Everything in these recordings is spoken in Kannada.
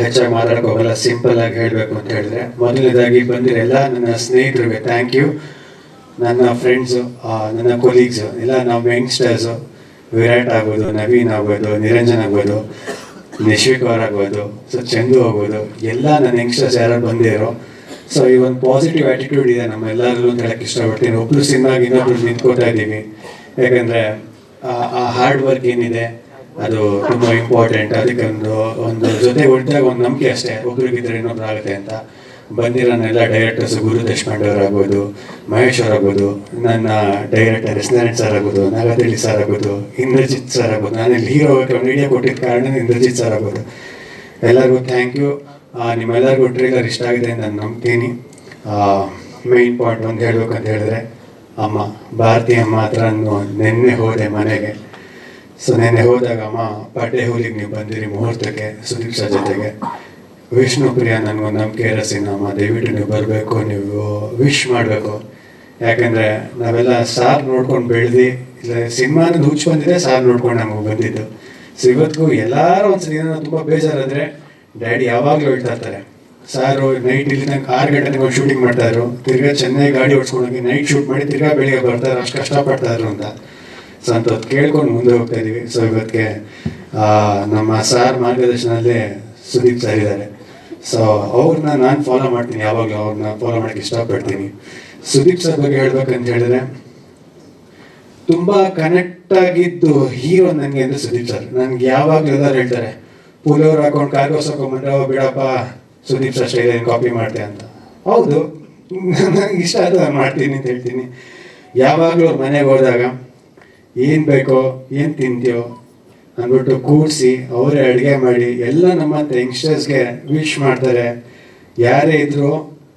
ಹೆಚ್ಚಾಗಿ ಮಾತಾಡಕ್ಕೆ ಹೋಗಲ್ಲ ಸಿಂಪಲ್ ಆಗಿ ಹೇಳಬೇಕು ಅಂತ ಹೇಳಿದ್ರೆ. ಮೊದಲನೇದಾಗಿ ಬಂದಿರೋ ಎಲ್ಲ ನನ್ನ ಸ್ನೇಹಿತರಿಗೆ ಥ್ಯಾಂಕ್ ಯು ನನ್ನ ಫ್ರೆಂಡ್ಸು ನನ್ನ ಕೊಲೀಗ್ಸು ಎಲ್ಲ ನಾವು ಯಂಗ್ಸ್ಟರ್ಸು ವಿರಾಟ್ ಆಗ್ಬೋದು, ನವೀನ್ ಆಗ್ಬೋದು, ನಿರಂಜನ್ ಆಗ್ಬೋದು, ನಿಶ್ವಿಕ್ ಅವ್ರು ಆಗ್ಬೋದು, ಸೊ ಚಂದು ಆಗ್ಬೋದು, ಎಲ್ಲ ನನ್ನ ಯಂಗ್ಸ್ಟರ್ಸ್ ಯಾರು ಬಂದಿರೋ, ಸೊ ಈ ಒಂದು ಪಾಸಿಟಿವ್ ಆ್ಯಟಿಟ್ಯೂಡ್ ಇದೆ ನಮ್ಮ ಎಲ್ಲರಲ್ಲೂ ಅಂತ ಹೇಳಕ್ಕೆ ಇಷ್ಟಪಡ್ತೀನಿ. ಒಬ್ರು ಸಿನಿಮಾಗಿ ಇನ್ನೊಬ್ರು ನಿಂತ್ಕೋತಾ ಇದ್ದೀವಿ. ಯಾಕಂದರೆ, ಆ ಹಾರ್ಡ್ ವರ್ಕ್ ಏನಿದೆ ಅದು ತುಂಬ ಇಂಪಾರ್ಟೆಂಟ್ ಅದಕ್ಕೊಂದು ಒಂದು ಜೊತೆ ಹೊಡೆದಾಗ ಒಂದು ನಂಬಿಕೆ ಅಷ್ಟೇ. ಒಬ್ರಿಗಿದ್ರೆ ಇನ್ನೊಬ್ರು ಆಗುತ್ತೆ ಅಂತ. ಬಂದಿರೋನೆಲ್ಲ ಡೈರೆಕ್ಟರ್ಸ್ ಗುರು ದೇಶಪಾಂಡೆ ಆಗ್ಬೋದು ಮಹೇಶ್ ಅವ್ರು ಆಗ್ಬೋದು ನನ್ನ ಡೈರೆಕ್ಟರ್ ಎಸ್ ನಾರಾಯಣ್ ಸರ್ ಆಗ್ಬೋದು ನಾಗತಿಳಿ ಸರ್ ಆಗ್ಬೋದು, ಇಂದ್ರಜಿತ್ ಸರ್ ಆಗ್ಬೋದು. ನಾನು ಇಲ್ಲಿ ಹೀರೋ ಮೀಡಿಯಾ ಕೊಟ್ಟಿದ್ದ ಕಾರಣ ಇಂದ್ರಜಿತ್ ಸರ್ ಆಗ್ಬೋದು. ಎಲ್ಲರಿಗೂ ಥ್ಯಾಂಕ್ ಯು ನಿಮ್ಮೆಲ್ಲರಿಗೂ ಟ್ರೇಲರ್ ಇಷ್ಟ ಆಗಿದೆ ಅಂತ ನಾನು ನಂಬ್ತೀನಿ. ಮೇನ್ ಪಾಯಿಂಟ್ ಒಂದು ಹೇಳ್ಬೇಕಂತ ಹೇಳಿದ್ರೆ, ಅಮ್ಮ ಭಾರತೀಯ ಅಮ್ಮ ಹತ್ರ ನೆನ್ನೆ ಹೋದೆ ಮನೆಗೆ. ಸೊ ನೆನ್ನೆ ಹೋದಾಗ ಅಮ್ಮ ಬಟ್ಟೆ ಹೋಲಿಗೆ ನೀವು ಬಂದಿರಿ ಮುಹೂರ್ತಕ್ಕೆ ಸರ್ ಜೊತೆಗೆ. ವಿಷ್ಣು ಪ್ರಿಯ, ನನಗೊಂದು ನಂಬಿಕೆ ರಸಿನ ಅಮ್ಮ, ದಯವಿಟ್ಟು ನೀವು ಬರಬೇಕು, ನೀವು ವಿಶ್ ಮಾಡಬೇಕು. ಯಾಕಂದರೆ ನಾವೆಲ್ಲ ಸಾರ್ ನೋಡ್ಕೊಂಡು ಬೆಳೆದು, ಇಲ್ಲ ಸಿನಿಮಾನ ಹುಚ್ಚು ಬಂದಿದೆ ಸಾರ್ ನೋಡ್ಕೊಂಡು ನಮಗೆ ಬಂದಿದ್ದು. ಸೊ ಇವತ್ತಿಗೂ ಎಲ್ಲರೂ ಒಂದ್ಸಲ ಏನೋ ತುಂಬ ಬೇಜಾರಾದರೆ ಡ್ಯಾಡಿ ಯಾವಾಗಲೂ ಹೇಳ್ತಾ ಇರ್ತಾರೆ, ಸಾರು ನೈಟ್ ಇಲ್ಲಿ ತನಕ ಆರು ಗಂಟೆ ತನಕ ಶೂಟಿಂಗ್ ಮಾಡ್ತಾಯಿದ್ರು ತಿರ್ಗಾ ಚೆನ್ನೈ ಗಾಡಿ ಓಡಿಸ್ಕೊಂಡೋಗಿ ನೈಟ್ ಶೂಟ್ ಮಾಡಿ ತಿರ್ಗಾ ಬೆಳಿಗ್ಗೆ ಬರ್ತಾರೆ ಅಷ್ಟು ಕಷ್ಟಪಡ್ತಾಯಿದ್ರು ಅಂತ. ಸೊ ಅಂಥದ್ದು ಕೇಳ್ಕೊಂಡು ಮುಂದೆ ಹೋಗ್ತಾ ಇದೀವಿ. ಸೊ ಇವತ್ತಿಗೆ ನಮ್ಮ ಸಾರ್ ಮಾರ್ಗದರ್ಶನದಲ್ಲಿ ಸುದೀಪ್ ಸರ್ ಇದ್ದಾರೆ. ಸೊ ಅವ್ರನ್ನ ನಾನು ಫಾಲೋ ಮಾಡ್ತೀನಿ, ಯಾವಾಗಲೂ ಅವ್ರನ್ನ ಫಾಲೋ ಮಾಡೋಕ್ಕೆ ಇಷ್ಟಪಡ್ತೀನಿ. ಸುದೀಪ್ ಸರ್ ಬಗ್ಗೆ ಹೇಳ್ಬೇಕಂತ ಹೇಳಿದ್ರೆ, ತುಂಬಾ ಕನೆಕ್ಟ್ ಆಗಿದ್ದು ಹೀರೋ ನನಗೆ ಅಂದ್ರೆ ಸುದೀಪ್ ಸರ್ ನನ್ಗೆ ಯಾವಾಗಲೂ ಎಲ್ಲರೂ ಹೇಳ್ತಾರೆ ಪುಲೋರ್ ಹಾಕೊಂಡು ಕಾರ್ಗೋಸ್ ಹಾಕೊಂಡ್ಬಂದ್ರೆ ಅವ್ ಬಿಡಪ್ಪ, ಸುದೀಪ್ ಸರ್ ಸ್ಟೈಲ್ ಕಾಪಿ ಮಾಡ್ತೆ ಅಂತ. ಹೌದು. ನನಗೆ ಇಷ್ಟ ಆದ್ರೆ ನಾನು ಮಾಡ್ತೀನಿ ಅಂತ ಹೇಳ್ತೀನಿ. ಯಾವಾಗಲೂ ಅವ್ರ ಮನೆಗೆ ಹೋದಾಗ ಏನು ಬೇಕೋ, ಏನು ತಿಂತೀಯೋ ಅಂದ್ಬಿಟ್ಟು ಕೂಡಿಸಿ ಅವರೇ ಅಡುಗೆ ಮಾಡಿ ಎಲ್ಲ ನಮ್ಮಂಥ ಯಂಗ್ಸ್ಟರ್ಸ್ಗೆ ವಿಶ್ ಮಾಡ್ತಾರೆ. ಯಾರೇ ಇದ್ರು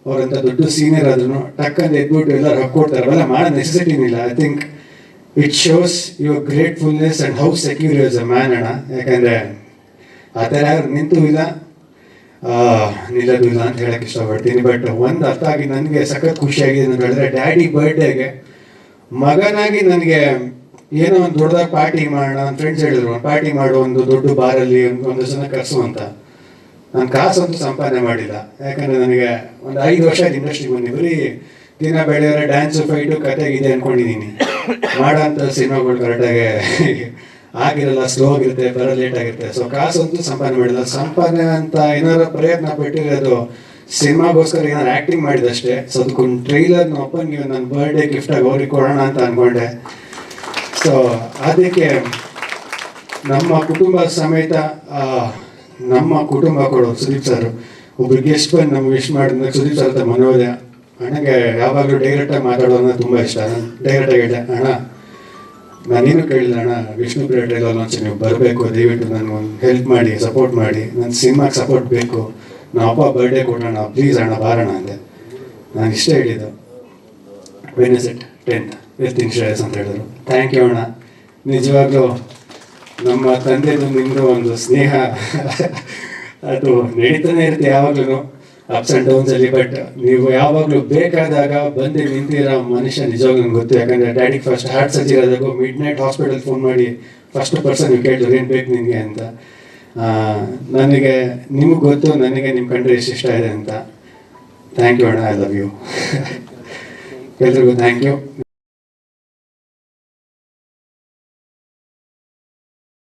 ಅವರಂತ ದೊಡ್ಡ ಸೀನಿಯರ್ ಆದ್ರೂ ಟಕ್ಕಂತ ಎದ್ಬಿಟ್ಟು ಎಲ್ಲರೂ ಕೊಡ್ತಾರೆ. ಅವೆಲ್ಲ ಮಾಡೋ ನೆಸೆಸಿಟಿನಿಲ್ಲ I think it shows your gratefulness and how secure is a man ಅಣ್ಣ. ಯಾಕಂದರೆ ಆ ಥರ ಯಾರು ನಿಂತು ಇಲ್ಲ. ನಿಲ್ಲೋದು ಇಲ್ಲ ಅಂತ ಹೇಳಕ್ಕೆ ಇಷ್ಟಪಡ್ತೀನಿ. ಬಟ್ ಒಂದು ಅರ್ಥ ಆಗಿ ನನಗೆ ಸಖತ್ ಖುಷಿಯಾಗಿದೆ. ಅಂತ ಹೇಳಿದ್ರೆ ಡ್ಯಾಡಿ ಬರ್ಡೇಗೆ ಮಗನಾಗಿ ನನಗೆ ಏನೋ ಒಂದು ದೊಡ್ಡದಾಗಿ ಪಾರ್ಟಿ ಮಾಡೋಣ ನನ್ನ ಫ್ರೆಂಡ್ಸ್ ಹೇಳಿದ್ರು. ಪಾರ್ಟಿ ಮಾಡು ಒಂದು ದೊಡ್ಡ ಬಾರಲ್ಲಿ ಒಂದು ಜನ ಕರ್ಸು ಅಂತ. ನಾನು ಕಾಸಂತೂ ಸಂಪಾದನೆ ಮಾಡಿಲ್ಲ. ಯಾಕಂದ್ರೆ ನನಗೆ ಒಂದು ಐದು ವರ್ಷ ಇಂಡಸ್ಟ್ರಿಗೆ ಬಂದಿ ಬರೀ ದಿನ ಬೆಳೆಯೋರೆ ಡ್ಯಾನ್ಸ್ ಫೈಟು ಕತೆ ಇದೆ ಅನ್ಕೊಂಡಿದ್ದೀನಿ ಮಾಡೋಂಥ ಸಿನಿಮಾಗಳು ಕರೆಕ್ಟಾಗಿ ಆಗಿರಲ್ಲ ಸ್ಲೋ ಆಗಿರುತ್ತೆ, ಬರೋ ಲೇಟ್ ಆಗಿರುತ್ತೆ. ಸೊ ಕಾಸಂತೂ ಸಂಪಾದನೆ ಮಾಡಿಲ್ಲ. ಸಂಪಾದನೆ ಅಂತ ಏನಾರ ಪ್ರಯತ್ನ ಪಟ್ಟಿರೋದು ಸಿನಿಮಾಗೋಸ್ಕರ ಏನಾರು ಆ್ಯಕ್ಟಿಂಗ್ ಮಾಡಿದಷ್ಟೇ. ಸೊ ಅದಕ್ಕೊಂದು ಟ್ರೈಲರ್ ಒಪ್ಪನ್ ನಾನು ನನ್ನ ಬರ್ಡೇ ಗಿಫ್ಟಾಗಿ ಅವ್ರಿಗೆ ಕೊಡೋಣ ಅಂತ ಅಂದ್ಕೊಂಡೆ ಸೊ ಅದಕ್ಕೆ ನಮ್ಮ ಕುಟುಂಬ ಸಮೇತ ನಮ್ಮ ಕುಟುಂಬ ಕೊಡೋ ಸುದೀಪ್ ಸರ್, ಒಬ್ರು ಗೆಸ್ಟ್ ಬಂದು ನಮ್ಗೆ ವಿಶ್ ಮಾಡಿದ್ರೆ ಸುದೀಪ್ ಸರ್ ಅಂತ ಮನೋದಯ ಅಣ್ಣಗೆ ಯಾವಾಗಲೂ ಡೈರೆಕ್ಟಾಗಿ ಮಾತಾಡೋದು ತುಂಬ ಇಷ್ಟ. ನಾನು ಡೈರೆಕ್ಟಾಗಿ ಹೇಳಿದೆ, ಅಣ್ಣ ನಾನೇನು ಕೇಳಿಲ್ಲ ಅಣ್ಣ, ವಿಷ್ಣು ಪ್ರಿಯ ಒಂಚೂರು ನೀವು ಬರಬೇಕು, ದಯವಿಟ್ಟು ನನಗೊಂದು ಹೆಲ್ಪ್ ಮಾಡಿ ಸಪೋರ್ಟ್ ಮಾಡಿ. ನನ್ನ ಸಿನಿಮಾಗೆ ಸಪೋರ್ಟ್ ಬೇಕು. ನಮ್ಮ ಅಪ್ಪ ಬರ್ಡೇ ಕೊಡೋಣ ಪ್ಲೀಸ್ ಅಣ್ಣ ಬಾರೋಣ ಅಂದೆ. ನಾನು ಇಷ್ಟ ಹೇಳಿದ್ದು. ಇಟ್ ಟೆಂತ್ ವಿತ್ ಇನ್ಶೂರೆನ್ಸ್ ಅಂತ ಹೇಳಿದ್ರು. ಥ್ಯಾಂಕ್ ಯು ಅಣ್ಣ. ನಿಜವಾಗ್ಲೂ ನಮ್ಮ ತಂದೆ ನಿಮ್ಮದು ಒಂದು ಸ್ನೇಹ ಅದು ನಡೀತಾನೆ ಇರುತ್ತೆ ಯಾವಾಗಲೂ ಅಪ್ಸ್ ಆ್ಯಂಡ್ ಡೌನ್ಸಲ್ಲಿ ಬಟ್ ನೀವು ಯಾವಾಗಲೂ ಬೇಕಾದಾಗ ಬಂದು ನಿಂತಿರೋ ಮನುಷ್ಯ ನಿಜವಾಗ್ಲೂ ಗೊತ್ತು. ಯಾಕಂದರೆ ಡ್ಯಾಡಿಗೆ ಫಸ್ಟ್ ಹಾರ್ಟ್ ಸರ್ಜರಿ ಆದಾಗ ಮಿಡ್ ನೈಟ್ ಹಾಸ್ಪಿಟಲ್ ಫೋನ್ ಮಾಡಿ ಫಸ್ಟ್ ಪರ್ಸನ್ ಕೇಳಿದ್ರು, ಏನು ಬೇಕು ನಿನಗೆ? ಅಂತ. ನನಗೆ, ನಿಮಗೆ ಗೊತ್ತು, ನನಗೆ ನಿಮ್ಮ ಕಂಡ್ರೆ ಎಷ್ಟು ಇಷ್ಟ ಇದೆ ಅಂತ. ಥ್ಯಾಂಕ್ ಯು ಅಣ್ಣ. ಐ ಲವ್ ಯು ಎಲ್ರಿಗೂ ಥ್ಯಾಂಕ್ ಯು